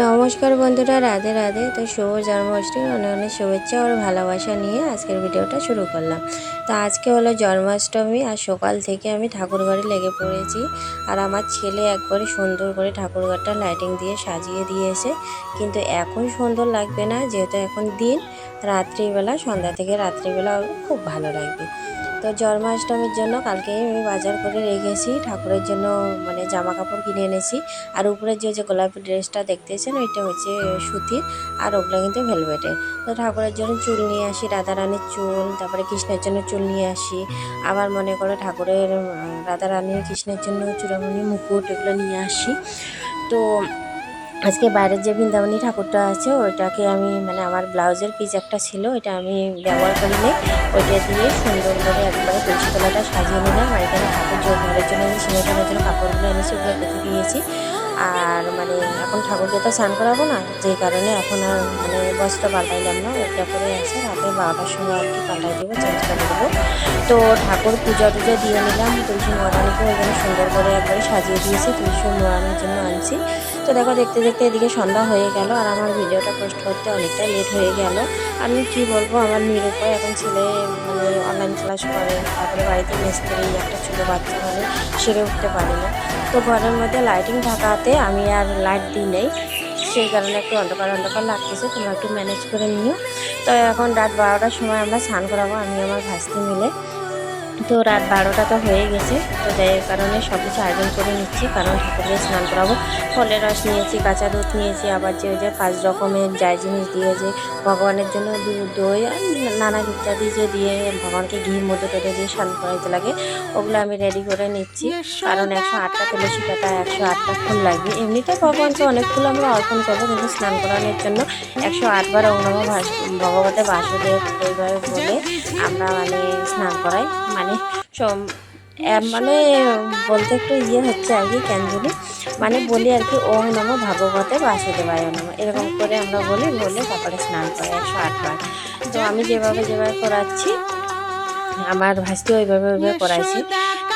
নমস্কার বন্ধুরা, রাধে রাধে। তো শুভ জন্মাষ্টমী, অনেক অনেক শুভেচ্ছা আর ভালোবাসা নিয়ে আজকের ভিডিওটা শুরু করলাম। তো আজকে হলো জন্মাষ্টমী আর সকাল থেকে আমি ঠাকুরঘরে লেগে পড়েছি। আর আমার ছেলে একবারে সুন্দর করে ঠাকুরঘরটা লাইটিং দিয়ে সাজিয়ে দিয়েছে। কিন্তু এখন সুন্দর লাগবে না, যেহেতু এখন দিন। রাত্রিবেলা, সন্ধ্যা থেকে রাত্রিবেলা খুব ভালো লাগবে। তো জন্মাষ্টমীর জন্য কালকে আমি বাজার করে রেখেছি ঠাকুরের জন্য মানে জামা কাপড় কিনে এনেছি। আর উপরে যে যে গোলাপি ড্রেসটা দেখতেছেন, ওইটা হচ্ছে সুতির আর ওগুলো কিন্তু ভেলভেটের তো ঠাকুরের জন্য চুল নিয়ে আসি, রাধারানীর চুল, তারপরে কৃষ্ণের জন্য চুল নিয়ে আসি। আবার মনে করে ঠাকুরের, রাধারানীর, কৃষ্ণের জন্য চূড়ামণি মুকুট এগুলো নিয়ে আসি। তো আজকে বাইরের যে বৃন্দাবনী ঠাকুরটা আছে, ওইটাকে আমি মানে আমার ব্লাউজের পিস একটা ছিল, ওইটা আমি ব্যবহার করি নি ওইটা দিয়ে সুন্দর করে একবারে তুলসী তলাটা সাজিয়ে নিলাম, আর এখানে ঠাকুর যে ঘরের জন্য আমি যে সিংহাসনের জন্য কাপড়গুলো এনেছি, ওগুলো পেতে দিয়েছি। আর মানে এখন ঠাকুরকে তো স্নান করাবো না, যে কারণে এখন আর মানে বস্ত্র পাল্টাইলাম না, ওইটা করে আছে, রাতে বারোটার সময় আর কি পাল্টাই দেবো চেঞ্জ করে দেবো। তো ঠাকুর পূজা টুজা দিয়ে নিলাম। তুলসী মহারানীকে ওইখানে সুন্দর করে একবারে সাজিয়ে দিয়েছি তুলসী মহারানীর জন্য আনছি। তো দেখো, দেখতে দেখতে এদিকে সন্ধ্যা হয়ে গেল আর আমার ভিডিওটা পোস্ট করতে অনেকটা লেট হয়ে গেল। আমি কি বলব, আমার নিরুপায় এখন ছেলে মানে অনলাইন ক্লাস করে, তারপরে বাড়িতে মিস্ত্রি, একটা ছোটো বাচ্চা মানে সেরে উঠতে পারে না। তো ঘরের মধ্যে লাইটিং থাকাতে আমি আর লাইট দিই নেই, সেই কারণে একটু অন্ধকার অন্ধকার লাগতেছে, তোমরা একটু ম্যানেজ করে নিও। তো এখন রাত বারোটার সময় আমরা স্নান করাবো, আমি আমার ভাস্তি মিলে। তো রাত বারোটা তো হয়ে গেছে, তো যাই কারণে সব কিছু আয়োজন করে নিচ্ছি, কারণ ঠাকুরকে স্নান করাবো। ফলের রস নিয়েছি, কাঁচা দুধ নিয়েছি, আবার যে ওই যে পাঁচ রকমের যাই জিনিস দিয়ে যে ভগবানের জন্য দুধ দই নানা ইত্যাদি যে দিয়ে ভগবানকে ঘি মধ্যে টেটে দিয়ে স্নান করাইতে লাগে, ওগুলো আমি রেডি করে নিচ্ছি। কারণ একশো আটটা তুলসী পাতা, একশো আটটা ফুল লাগবে। এমনিতে ভগবানকে অনেক ফুল আমরা অর্পণ করব, কিন্তু স্নান করানোর জন্য একশো আটবার অগ্নম ভগবতে বাসুদেব এইভাবে বলে আমরা মানে স্নান করাই মানে মানে বলতে একটু ইয়ে হচ্ছে আর কি ক্যাঞ্জলি মানে বলি আর কি ওম নম ভাগবতে বাসুদেবায় নম। এরকম করে আমরা বলি বলে তারপরে স্নান করে একশো আটবার তো আমি যেভাবে যেভাবে করাচ্ছি আমার ভাস্তি ওইভাবে ওইভাবে করাইছি।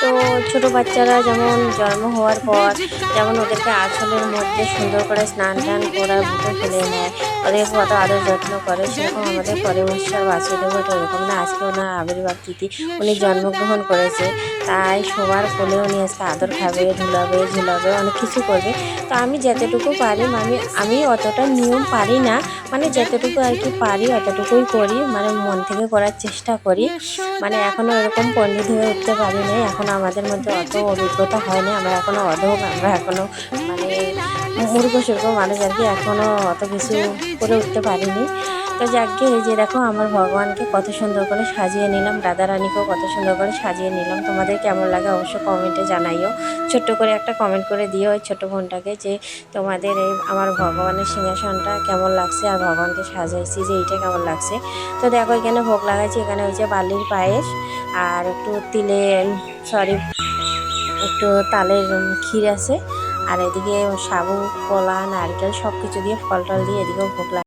তো ছোট বাচ্চারা যেমন জন্ম হওয়ার পর যেমন ওদেরকে আঁচলের মধ্যে সুন্দর করে স্নান টান করা বুকে ফেলে নেয়। ওদেরকে কত আদর যত্ন করে, সেরকম আমাদের পরমেশ্বর বাসুদেব তো, এরকম না, আজকে ওনার আবির্ভাব তিথি, উনি জন্মগ্রহণ করেছে, তাই সবার কোলে উনি আজকে আদর খাবে ধুলাবে ঝুলাবে, অনেক কিছু করবে। তো আমি যতটুকু পারি, আমি আমি অতটা নিয়ম পারি না মানে যতটুকু আর কি পারি, অতটুকুই করি মানে মন থেকে করার চেষ্টা করি। মানে এখনও এরকম পণ্ডিত হয়ে উঠতে পারি নাই এখন আমাদের মধ্যে অত অভিজ্ঞতা হয় না আমরা এখনও অধব আমরা এখনও মানে মূর্খ, সূর্খ মানুষ আর কি এখনও অত কিছু করে উঠতে পারিনি। তো যাকে এই যে দেখো আমার ভগবানকে কত সুন্দর করে সাজিয়ে নিলাম রাধা রানীকেও কত সুন্দর করে সাজিয়ে নিলাম। তোমাদের কেমন লাগে অবশ্যই কমেন্টে জানাইও। ছোট্ট করে একটা কমেন্ট করে দিও ওই ছোটো বোনটাকে যে তোমাদের এই আমার ভগবানের সিংহাসনটা কেমন লাগছে আর ভগবানকে সাজাইছি যে এইটা কেমন লাগছে। তো দেখো এখানে ভোগ লাগাইছি, এখানে হচ্ছে বালির পায়েস আর একটু তিলে সরি একটু তালের ক্ষীর আছে। আর এদিকে সাবু, কলা, নারকেল সব কিছু দিয়ে ফল টল দিয়ে এদিকেও ভোগ